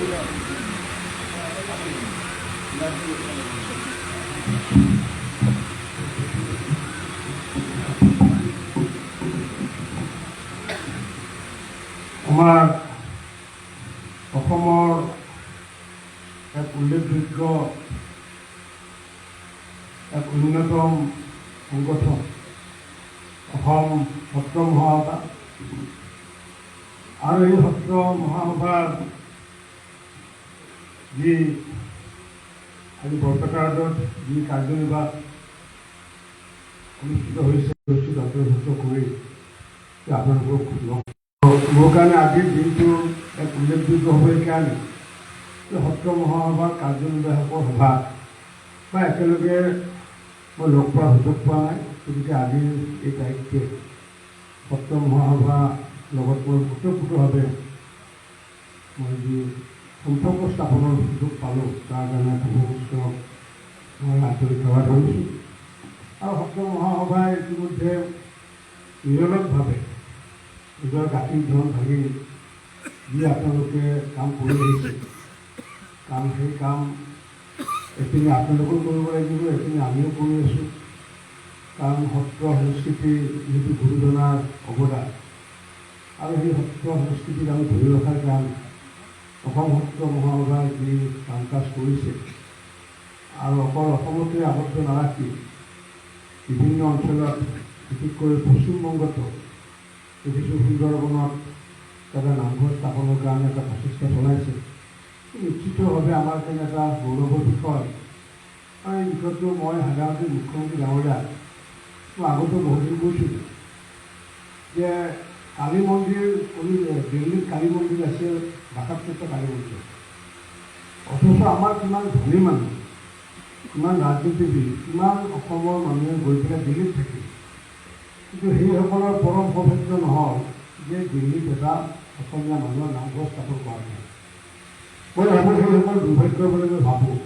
আমাৰ অসমৰ এক উল্লেখযোগ্য এক অন্যতম সংগঠন। অসম সত্ৰ মহাসভা। আৰু এই সত্ৰ মহাসভাৰ যি আজি বৰপেটাত যি কাৰ্যনিৰ্বাহ অনুষ্ঠিত হৈছে অনুষ্ঠিত অন্তৰ্ভুক্ত কৰি আপোনালোকক মোৰ কাৰণে আজিৰ দিনটো এক উল্লেখযোগ্য হ'ব এইকাৰণে সত্ৰ মহাসভাৰ কাৰ্যনিৰ্বাহকৰ সভা বা একেলগে মই লগ পোৱাৰ সুযোগ পোৱা নাই। গতিকে আজিৰ এই তাৰিখে সত্ৰ মহাসভা লগত মই ওতঃপ্ৰোতভাৱে মই যি সম্পৰ্ক স্থাপনৰ সুযোগ পালোঁ তাৰ কাৰণে প্ৰভুকৃষ্ণক মই আন্তৰিক সেৱা ধৰিছোঁ আৰু সত্ৰ মহাসভাই ইতিমধ্যে নিৰলসভাৱে নিজৰ গাঁঠিৰ ধন ভাগি যি আপোনালোকে কাম কৰি আহিছে কাম সেই কাম এপিনে আপোনালোকেও কৰিব লাগিব এপিনে আমিও কৰি আছোঁ কাৰণ সত্ৰ সংস্কৃতি যিটো গুৰুজনাৰ অৱদান আৰু সেই সত্ৰ সংস্কৃতিক আমি ধৰি ৰখাৰ কাৰণে অসম সত্ৰ মহাসভাই যি কাম কাজ কৰিছে আৰু অকল অসমতে আবদ্ধ নাৰাখি বিভিন্ন অঞ্চলত বিশেষকৈ পশ্চিমবংগতো দেখিছোঁ সুন্দৰবনত এটা নামঘৰ স্থাপনৰ কাৰণে এটা প্ৰচেষ্টা চলাইছে নিশ্চিতভাৱে আমাৰ কাৰণে এটা গৌৰৱৰ বিষয় আৰু এই বিষয়টো মই সাধাৰণতে মুখ্যমন্ত্ৰী ডাঙৰীয়াক মই আগতে বহুদিন কৈছিলোঁ যে কালী মন্দিৰ কৰি দিল্লীত কালী মন্দিৰ আছে বাসত্তৰটা কালী মন্দিৰ অথচ আমাৰ কিমান ধনী মানুহ কিমান ৰাজনীতিবিদ কিমান অসমৰ মানুহে গৈ পেলাই দিল্লীত থাকে। কিন্তু সেইসকলৰ পৰম সৌভাগ্য নহ'ল যে দিল্লীত এটা অসমীয়া মানুহৰ নামঘৰ স্থাপন কৰা নাই। মই ভাবোঁ সেইসকল দুৰ্ভাগ্য বুলি মই ভাবোঁ।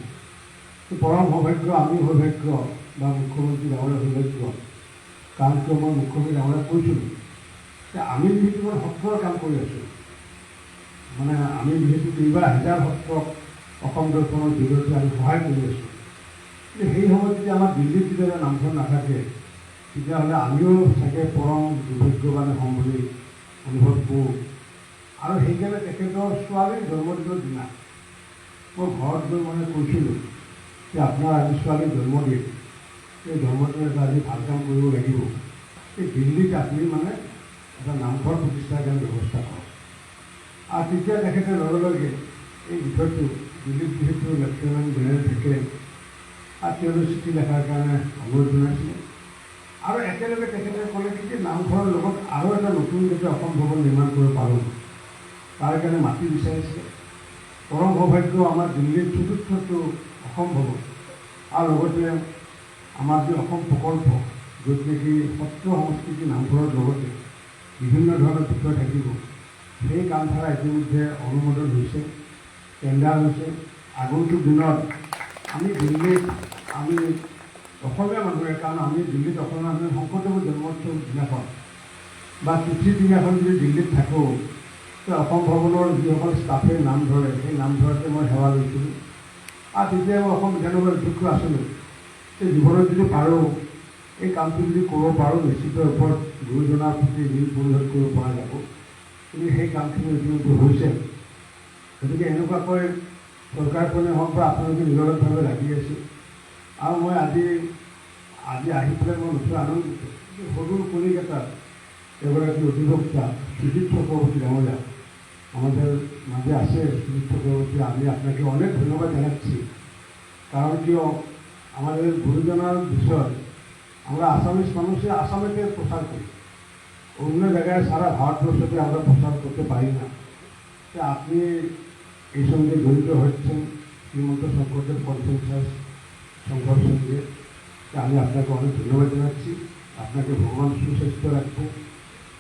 পৰম সৌভাগ্য আমি সৌভাগ্য বা মুখ্যমন্ত্ৰী ডাঙৰীয়া সৌভাগ্য। কাৰণ কিয় মই মুখ্যমন্ত্ৰী ডাঙৰীয়াক কৈছিলোঁ যে আমি যিহেতু মই সত্ৰৰ কাম কৰি আছোঁ মানে আমি যিহেতু কেইবা হাজাৰ সত্ৰক অসম দৰ্শনৰ জৰিয়তে আমি সহায় কৰি আছোঁ। কিন্তু সেই সময়ত যদি আমাৰ দিল্লীত এটা নামঘৰ নাথাকে তেতিয়াহ'লে আমিও চাগে পৰম দুৰ্ভাগ্যৱান হ'ম বুলি অনুভৱ কৰোঁ। আৰু সেইকাৰণে তেখেতৰ ছোৱালীৰ জন্মদিনৰ দিনা মই ঘৰত গৈ মানে কৈছিলোঁ যে আপোনাৰ আজি ছোৱালীৰ জন্মদিন। সেই জন্মদিনত আজি ভাল কাম কৰিব লাগিব। এই দিল্লীত আপুনি মানে এটা নামঘৰ প্ৰতিষ্ঠাৰ কাৰণে ব্যৱস্থা কৰক। তেতিয়া তেখেতে লগে লগে এই বিষয়টো দিল্লীত যিহেতু লেফটেনেণ্ট জেনেৰেল থাকে আৰু তেওঁলোকে চিঠি লেখাৰ কাৰণে অনুৰোধ জনাইছিলে আৰু একেলগে তেখেতে ক'লে যে নামঘৰৰ লগত আৰু এটা নতুন যাতে অসম ভৱন নিৰ্মাণ কৰিব পাৰোঁ তাৰ কাৰণে মাটি বিচাৰিছে পৰম সৌভাগ্য আমাৰ দিল্লীৰ চতুৰ্থটো অসম ভৱন আৰু লগতে আমাৰ যি অসম প্ৰকল্প য'ত নেকি সত্ৰ সংস্কৃতি নামঘৰৰ লগতে বিভিন্ন ধৰণৰ বিষয় থাকিব। সেই কামধাৰা ইতিমধ্যে অনুমোদন হৈছে টেণ্ডাৰ হৈছে। আগন্তুক দিনত আমি দিল্লীত আমি অসমীয়া মানুহে কাৰণ আমি দিল্লীত অসমীয়া মানুহে শংকৰদেৱৰ জন্মোৎসৱ দিনাখন বা তিথিৰ দিনাখন যদি দিল্লীত থাকোঁ অসম ভৱনৰ যিসকল ষ্টাফে নাম ধৰে সেই নাম ধৰোঁতে মই সেৱা লৈছিলোঁ। আৰু তেতিয়া মই অসম বিধানসভাৰ অধ্যক্ষ আছিলোঁ। এই জীৱনত যদি পাৰোঁ এই কামটো যদি কৰিব পাৰোঁ নিশ্চিত ওপৰত গুৰুজনাৰ প্ৰতি ঋণ পৰিশোধ কৰিব পৰা যাব। কিন্তু সেই কামখিনি ইতিমধ্যে হৈছে। গতিকে এনেকুৱাকৈ চৰকাৰখনে হওক বা আপোনালোকে নিৰলসভাৱে লাগি আছে। আৰু মই আজি আজি আহি পেলাই মই নথৈ আনন্দিত। সৰু কলিকতাৰ এগৰাকী অধিবক্তা, সুজিত চক্ৰৱৰ্তী ডাঙৰীয়া, আমাদের মাঝে আছে। সুজিত চক্রবর্তী আমি আপনাকে অনেক ধন্যবাদ জানাচ্ছি। কারণ কি আমাদের গুরুজনার বিষয় আমরা আসামিস মানুষে আসামেতে প্রচার করি অন্য জায়গায় সারা ভারতবর্ষতে আমরা প্রচার করতে পারি না। তা আপনি এই সঙ্গে জড়িত হচ্ছেন শ্রীমন্ত শঙ্করদেব কনফারেন্স সংঘর সঙ্গে। তা আমি আপনাকে অনেক ধন্যবাদ জানাচ্ছি। আপনাকে ভগবান সুস্বাস্থ্য রাখব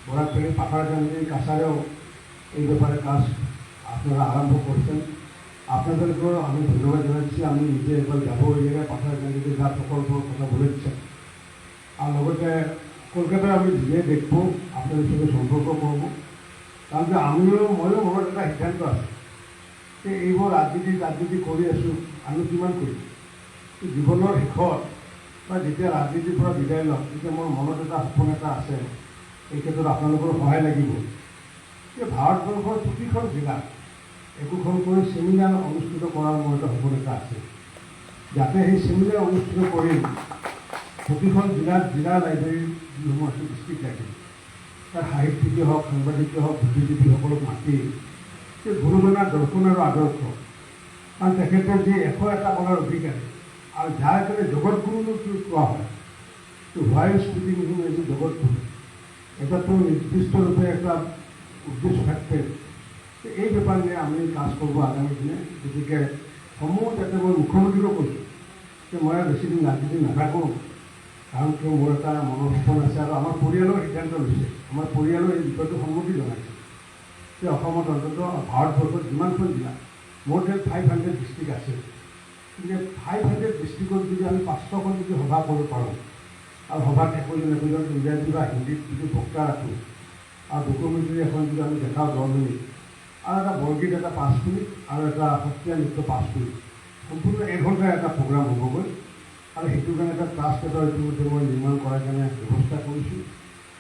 বরাক থেকে পাখারকান্দি কাছাড়েও এই ব্যাপারে কাজ আপনারা আরম্ভ করছেন। আপনাদেরকেও আমি ধন্যবাদ জানাচ্ছি। আমি নিজে একবার যাব ওই জায়গায় পাখারকান্দিতে যা প্রকল্প কথা বলেছেন। আর লগতে কলকাতায় আমি গিয়ে দেখব আপনাদের সঙ্গে সম্পর্ক করব। কারণ কি আমিও ময়ও মনত এটা সিদ্ধান্ত আছে যে এইবোৰ ৰাজনীতি ৰাজনীতি কৰি আছোঁ আমি কিমান কৰিম জীৱনৰ শেষত বা যেতিয়া ৰাজনীতিৰ পৰা বিদায় লম, তেতিয়া মোৰ মনত এটা সপোন এটা আছে। এই ক্ষেত্ৰত আপোনালোকৰ সহায় লাগিব। যে ভাৰতবৰ্ষৰ প্ৰতিখন জিলাত একোখনকৈ ছেমিনাৰ অনুষ্ঠিত কৰাৰ মোৰ এটা সপোন এটা আছে। যাতে সেই ছেমিনাৰ অনুষ্ঠিত কৰি প্ৰতিখন জিলাত জিলা লাইব্ৰেৰী যিসমূহ আছে ডিষ্ট্ৰিক্ট লাইব্ৰেৰী তাত সাহিত্যিকেই হওক সাংবাদিকেই হওক বুদ্ধিজীৱীসকলক মাতি সেই গুৰুজনাৰ দৰ্শন আৰু আদৰ্শ। কাৰণ তেখেতৰ যি এশ এটা কলাৰ অধিকাৰী আৰু যাৰ কাৰণে জগতগুৰুনো কি কোৱা হয় তো হোৱাই স্পিকিং ইন এজ জগতগুৰু। এটাতো নিৰ্দিষ্টৰূপে একটা উদ্দেশ্য থাকবে তো এই নিয়ে আমি কাজ কৰবো আগামী দিনে গতিকে সমূহ যাতে মই মুখ্যমন্ত্ৰীকো কৈছোঁ যে মই বেছিদিন ৰাজনীতি নাথাকোঁ। কাৰণ কিয় মোৰ এটা মনৰ সপোন আছে আৰু আমাৰ পৰিয়ালৰ সিদ্ধান্ত লৈছে। আমাৰ পৰিয়ালৰ এই বিষয়টো সন্মতি জনাইছে। যে অসমত অন্তত ভাৰতবৰ্ষত যিমানখন জিলা মোৰ দেন ফাইভ হাণ্ড্ৰেড ডিষ্ট্ৰিক্ট আছে। গতিকে ফাইভ হাণ্ড্ৰেড ডিষ্ট্ৰিক্টত যদি আমি পাঁচশখন যদি সভা কৰিব পাৰোঁ আৰু সভাত একোজন একোজন ইংৰাজী বা হিন্দীত যদি বক্তা ৰাখোঁ আৰু ডকুমেণ্টাৰী এখন যদি আমি দেখাওঁ দহ মিনিট আৰু এটা বৰগীত এটা পাঁচ মিনিট আৰু এটা সত্ৰীয়া নৃত্য পাঁচ মিনিট সম্পূৰ্ণ এঘণ্টাৰ এটা প্ৰগ্ৰাম হ'বগৈ আৰু সেইটো কাৰণে এটা ট্ৰাষ্ট ইতিমধ্যে মই নিৰ্মাণ কৰাৰ কাৰণে ব্যৱস্থা কৰিছোঁ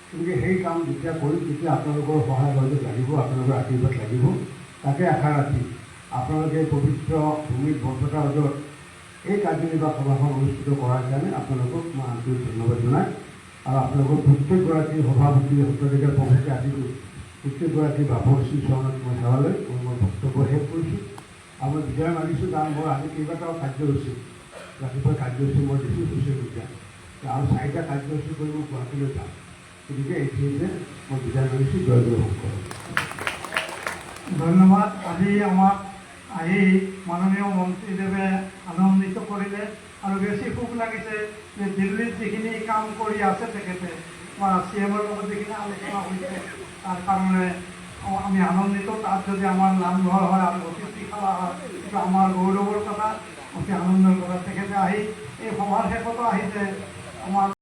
গতিকে সেই কাম যেতিয়া কৰিম তেতিয়া আপোনালোকৰ সহায় সহযোগ লাগিব আপোনালোকৰ আশীৰ্বাদ লাগিব তাকে আশা ৰাখি আপোনালোকে পবিত্ৰ ভূমিত বৰপেটা অজত এই কাৰ্যনিৰ্বাহ সভাখন অনুষ্ঠিত কৰাৰ কাৰণে আপোনালোকক মই আন্তৰিক ধন্যবাদ জনাই। আৰু আপোনালোকৰ প্ৰত্যেকগৰাকী সভাপতি সত্ৰাধিকাৰ প্ৰভুকে আদি কৰি প্ৰত্যেকগৰাকী বাপৰশ্ৰী চৰণত মই সেৱালৈ মই বক্তব্য শেষ কৰিছোঁ আৰু মই বিদায় মাগিছোঁ কাৰণ মোৰ আজি কেইবাটাও কাৰ্যসূচী ৰাতিপুৱা কাৰ্যসূচী মই দিছোঁ ছ'চিয়েল মিডিয়াত আৰু চাৰিটা কাৰ্যসূচী কৰি মই গুৱাহাটীলৈ যাম গতিকে এইখিনিতে মই বিদায় মাগিছোঁ জয় জয় শংকৰ ধন্যবাদ। আজি আমাক আহি মাননীয় মন্ত্ৰীদেৱে আনন্দিত কৰিলে আৰু বেছি সুখ লাগিছে যে দিল্লীত যিখিনি কাম কৰি আছে তেখেতে, বা চি এমৰ লগত যিখিনি আলোচনা হৈছে, তাৰ কাৰণে আমি আনন্দিত। তাত যদি আমাৰ নামঘৰ হয় আৰু অতিথি খালা হয়, এইটো আমাৰ গৌৰৱৰ কথা। অতি আনন্দৰ কথা তেখেতে আহি এই সভাৰ শেষতো আহিছে আমাৰ